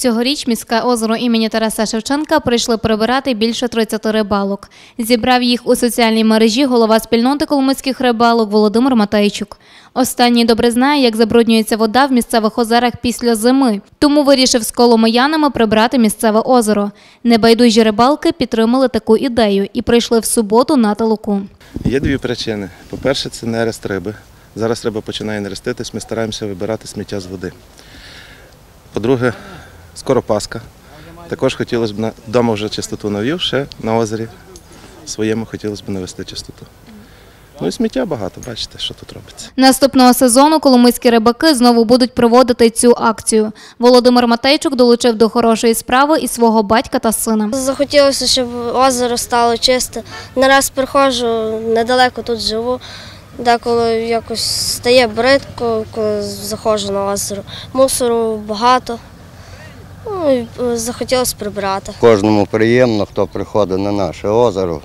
Цьогоріч міське озеро імені Тараса Шевченка прийшли прибирати більше 30 рибалок. Зібрав їх у соціальній мережі голова спільноти коломийських рибалок Володимир Матейчук. Останній добре знає, як забруднюється вода в місцевих озерах після зими, тому вирішив з коломиянами прибрати місцеве озеро. Небайдужі рибалки підтримали таку ідею і прийшли в суботу на Талуку. Є дві причини. По-перше, це нерест риби. Зараз риба починає нереститись, ми стараємося вибирати сміття з води. По-друге, скоро Пасха. Також хотілося б на- вдома вже чистоту навів, ще на озері своєму хотілося б навести чистоту. Ну і сміття багато, бачите, що тут робиться. Наступного сезону коломийські рибаки знову будуть проводити цю акцію. Володимир Матейчук долучив до хорошої справи і свого батька та сина. Захотілося, щоб озеро стало чисте. Не раз приходжу, недалеко тут живу. Деколи якось стає бридко, коли заходжу на озеро. Мусору багато. Ну, е, захотілося прибрати. Кожному приємно, хто приходить на наше озеро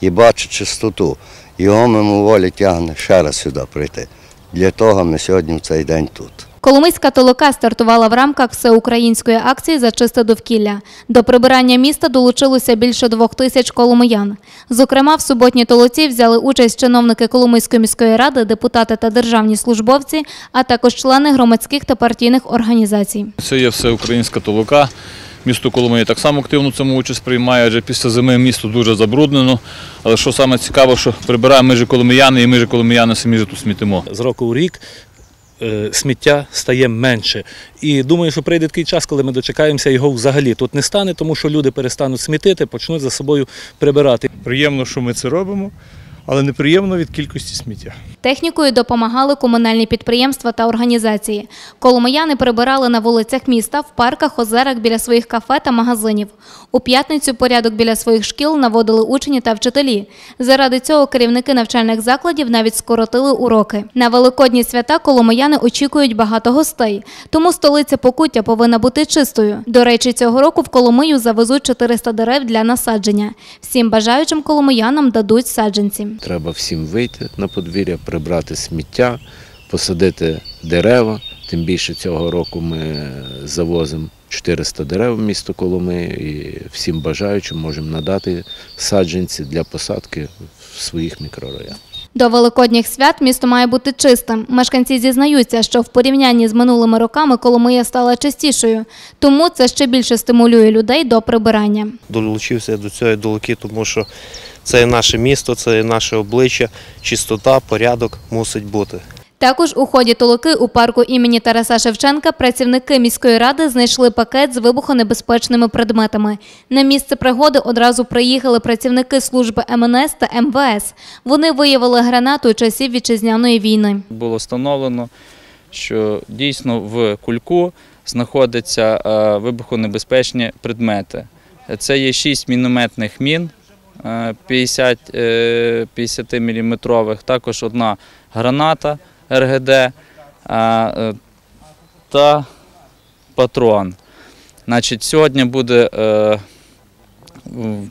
і бачить чистоту. Його мимоволі тягне ще раз сюди прийти. Для того ми сьогодні в цей день тут. Коломийська толока стартувала в рамках всеукраїнської акції за чисте довкілля. До прибирання міста долучилося більше двох тисяч коломиян. Зокрема, в суботній толоці взяли участь чиновники Коломийської міської ради, депутати та державні службовці, а також члени громадських та партійних організацій. Це є всеукраїнська толока. Місто Коломиї так само активно цьому участь приймає, адже після зими місто дуже забруднено. Але що саме цікаво, що прибираємо ми же коломияни, і ми же коломияни самі же тут смітимо. з року в рік сміття стає менше. І думаю, що прийде такий час, коли ми дочекаємося його взагалі тут не стане, тому що люди перестануть смітити, почнуть за собою прибирати. Приємно, що ми це робимо, але неприємно від кількості сміття. Технікою допомагали комунальні підприємства та організації. Коломияни прибирали на вулицях міста, в парках, озерах біля своїх кафе та магазинів. У п'ятницю порядок біля своїх шкіл наводили учні та вчителі. Заради цього керівники навчальних закладів навіть скоротили уроки. На великодні свята коломияни очікують багато гостей, тому столиця Покуття повинна бути чистою. До речі, цього року в Коломию завезуть 400 дерев для насадження. Всім бажаючим коломиянам дадуть саджанці. Треба всім вийти на подвір'я, прибрати сміття, посадити дерева. Тим більше цього року ми завозимо 400 дерев в місто Коломи і всім бажаючим можемо надати саджанці для посадки в своїх мікрорайонах. До великодніх свят місто має бути чистим. Мешканці зізнаються, що в порівнянні з минулими роками Коломия стала чистішою, тому це ще більше стимулює людей до прибирання. долучився до цього долуки, тому що це наше місто, це наше обличчя, чистота, порядок мусить бути. Також у ході толоки у парку імені Тараса Шевченка працівники міської ради знайшли пакет з вибухонебезпечними предметами. На місце пригоди одразу приїхали працівники служби МНС та МВС. Вони виявили гранату часів вітчизняної війни. було встановлено, що дійсно в кульку знаходяться е, вибухонебезпечні предмети. Це є 6 мінометних мін е, 50, е, 50 мм, також одна граната РГД е, та патрон. Значить, сьогодні буде е,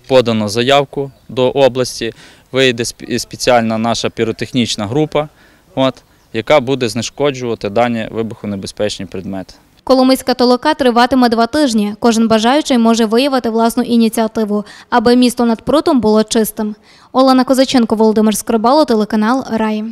подано заявку до області, вийде спеціальна наша піротехнічна група, от, яка буде знешкоджувати дані вибухонебезпечні предмети. Коломийська толока триватиме два тижні. Кожен бажаючий може виявити власну ініціативу, аби місто над прутом було чистим. Олена Козаченко, Володимир Скрибало, телеканал Рай.